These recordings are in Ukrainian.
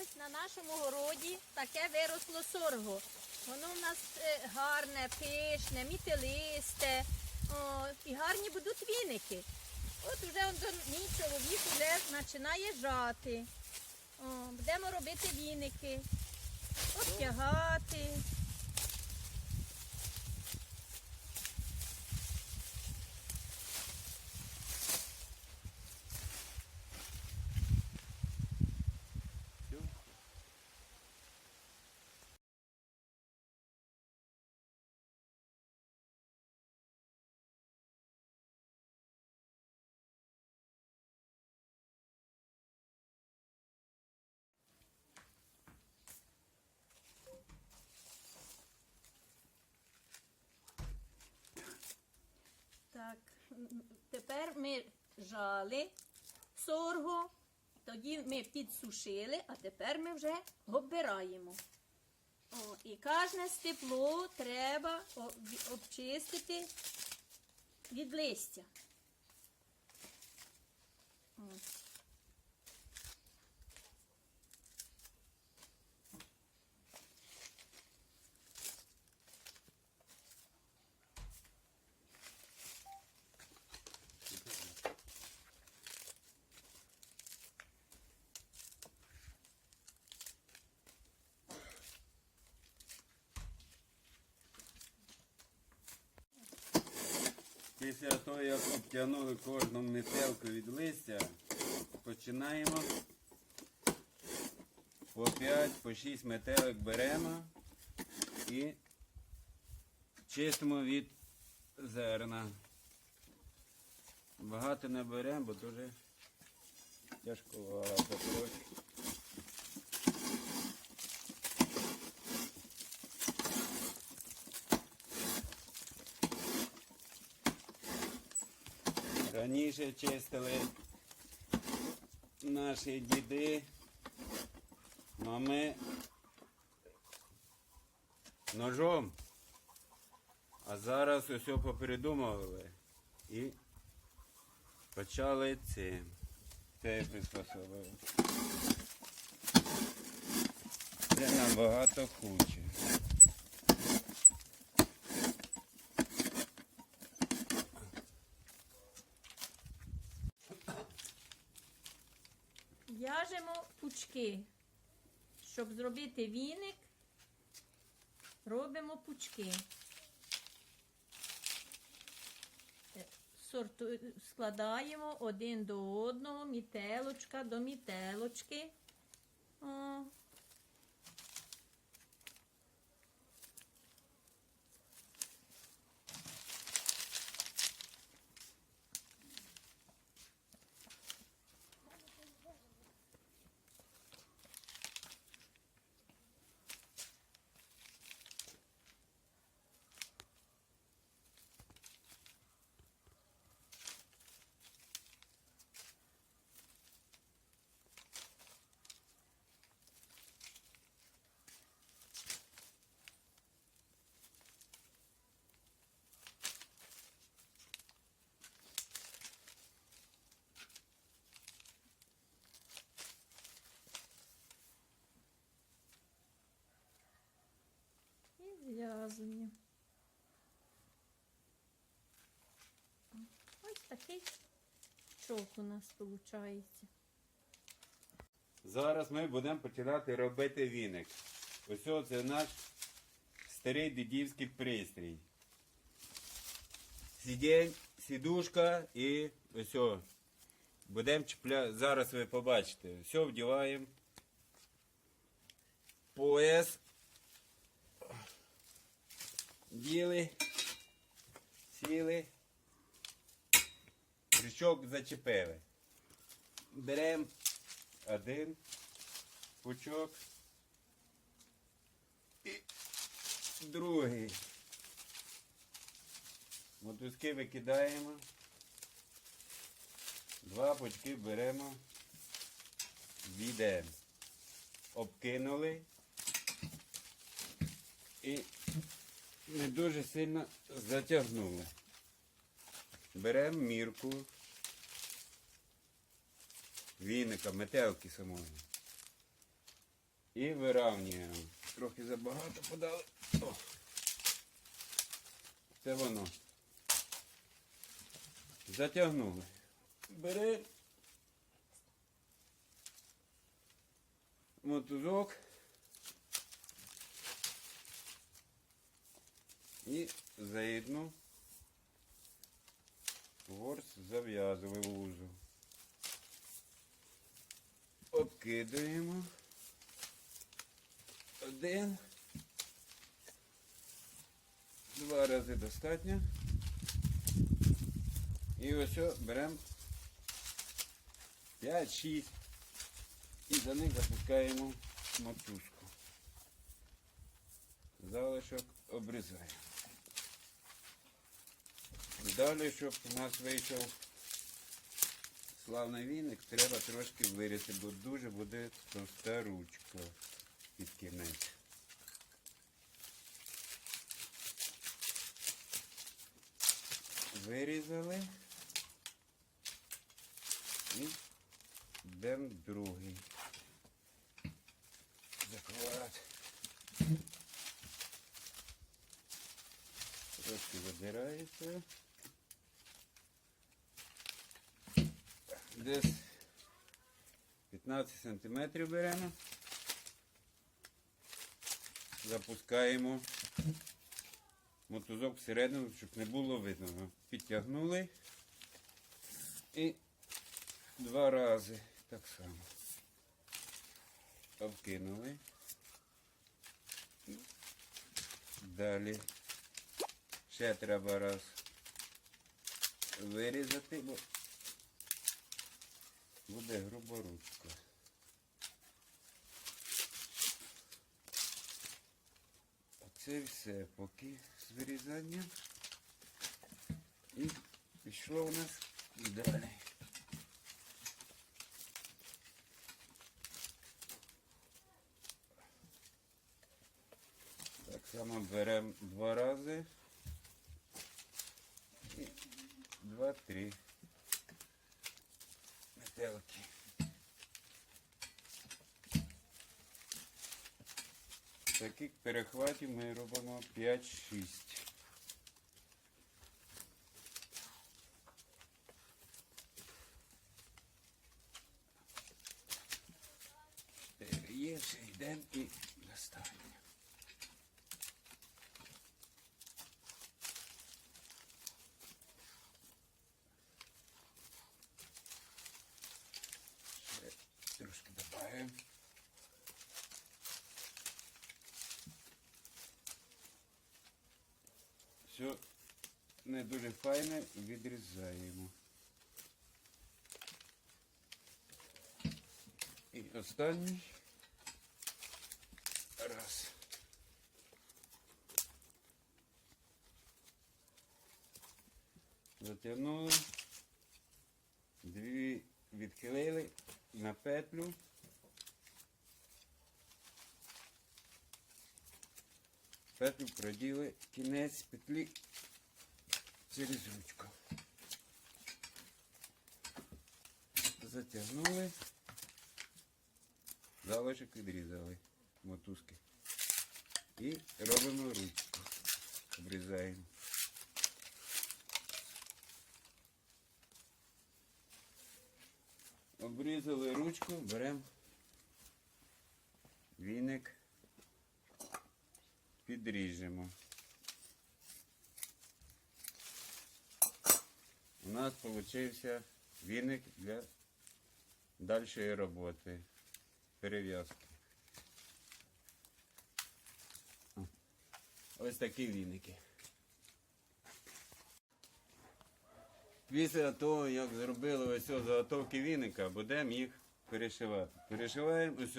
ось на нашому городі таке виросло сорго. Воно в нас е, гарне, пишне, мітилисте о, і гарні будуть віники. От вже мій чоловік вже починає жати. О, Будемо робити віники, обтягати. Тепер ми жали сорго, тоді ми підсушили, а тепер ми вже оббираємо. О, і кожне степло треба обчистити від листя. О. Після того, як обтягнули кожну метелку від листя, починаємо по 5, по 6 метелок беремо і чистимо від зерна. Багато не беремо, бо дуже тяжковато Раніше чистили наші діди, мами ножом. А зараз усе попередумували і почали цим. Це приспособили. Це набагато хуже. Пучки. Щоб зробити віник, робимо пучки. Е, Сорту... Складаємо один до одного, мітелочка до мітелочки. О. І зв'язуємо. Ось такий чок у нас виходить. Зараз ми будемо починати робити віник. Ось це наш старий дідівський пристрій. Сидінь, сідушка і ось. Будемо чіпляти. Зараз ви побачите. Все вдіваємо. Пояс. Діли. Сіли. Крючок зачепили. Беремо один пучок і другий. Мотузки викидаємо. Два пучки беремо, відемо. Обкинули і не дуже сильно затягнули. Беремо мірку віника, метелки самої. І вирівнюємо. Трохи забагато подали. О. Це воно. Затягнули. Бери мотузок і заєдну ворс зав'язуємо вузол. Обкидаємо. Один. Два рази достатньо. І ось беремо 5-6 і за них запускаємо мотузку. Залишок обрізаємо. Далі, щоб у нас вийшов славний віник, треба трошки вирізати, бо дуже буде товста ручка під кінець. Вирізали. І йдемо другий. Заклад. Трошки видирається. Десь 15 сантиметрів беремо. Запускаємо мотузок всередину, щоб не було видно. Підтягнули і два рази так само. Обкинули. Далі ще треба раз вирізати, бо буде груба ручка. Оце все поки з вирізанням. І пішло у нас далі. Так само беремо два рази. І два-три метелки. Таких перехватів ми робимо 5-6. Є, і достанемо. Ще трошки додаємо. Все не дуже файне відрізаємо. І останній раз. Затягнули. Дві відхилили на петлю. Петлю проділи кінець петлі через ручку. Затягнули. Залишок відрізали мотузки. І робимо ручку. Обрізаємо. Обрізали ручку, беремо віник, підріжемо. У нас вийшов віник для дальшої роботи, перев'язки. Ось такі віники. Після того, як зробили ось заготовки віника, будемо їх перешивати. Перешиваємо ось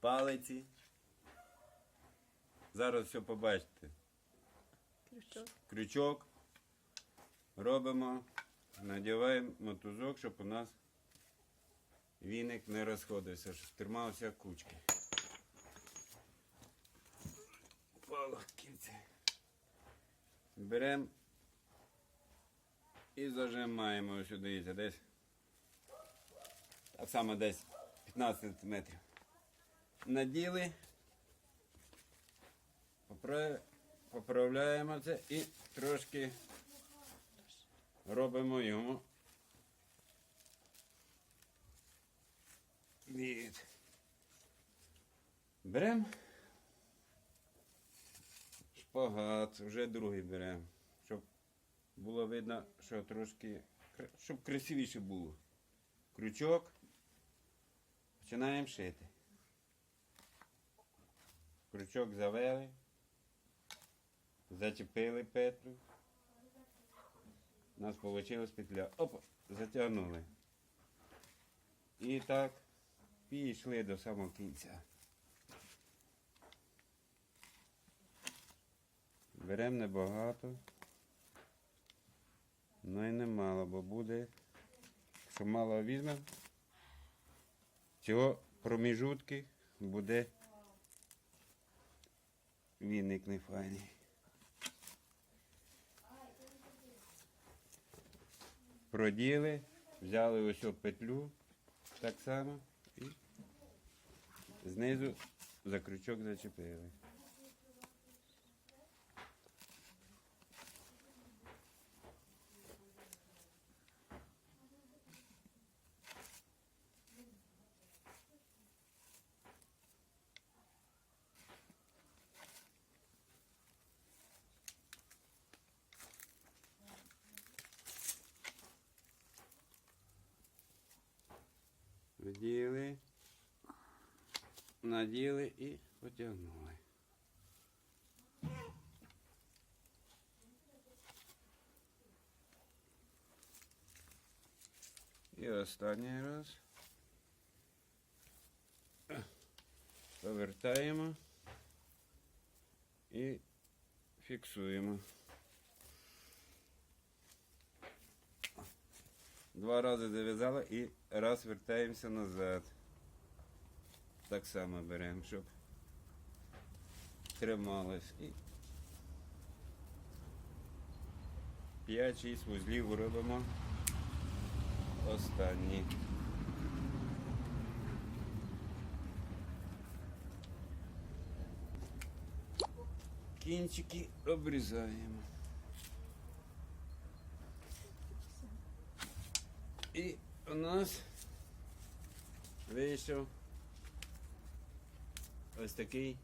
палиці. Зараз все побачите. Крючок. Крючок. Робимо, надіваємо мотузок, щоб у нас віник не розходився, щоб тримався кучки. Кінці. Беремо і зажимаємо ось сюди, дивіться, десь. Так само десь 15 см. Наділи. Поправляємо це і трошки робимо йому від. Беремо шпагат, вже другий беремо, щоб було видно, що трошки, щоб красивіше було. Крючок. Починаємо шити. Крючок завели. Зачепили петлю. У нас вийшла петля. Опа, затягнули. І так пішли до самого кінця. Беремо небагато. Ну і немало, бо буде. Якщо мало візьмемо, цього проміжутки буде віник не Проділи, взяли ось петлю так само і знизу за крючок зачепили. Вділи, наділи і потягнули. І останній раз. Повертаємо і фіксуємо. Два рази зав'язали і раз вертаємося назад. Так само беремо, щоб трималось. І 5-6 вузлів робимо останні. Кінчики обрізаємо. І у нас вийшов ось такий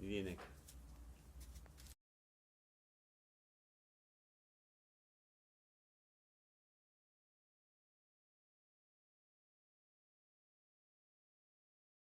віник.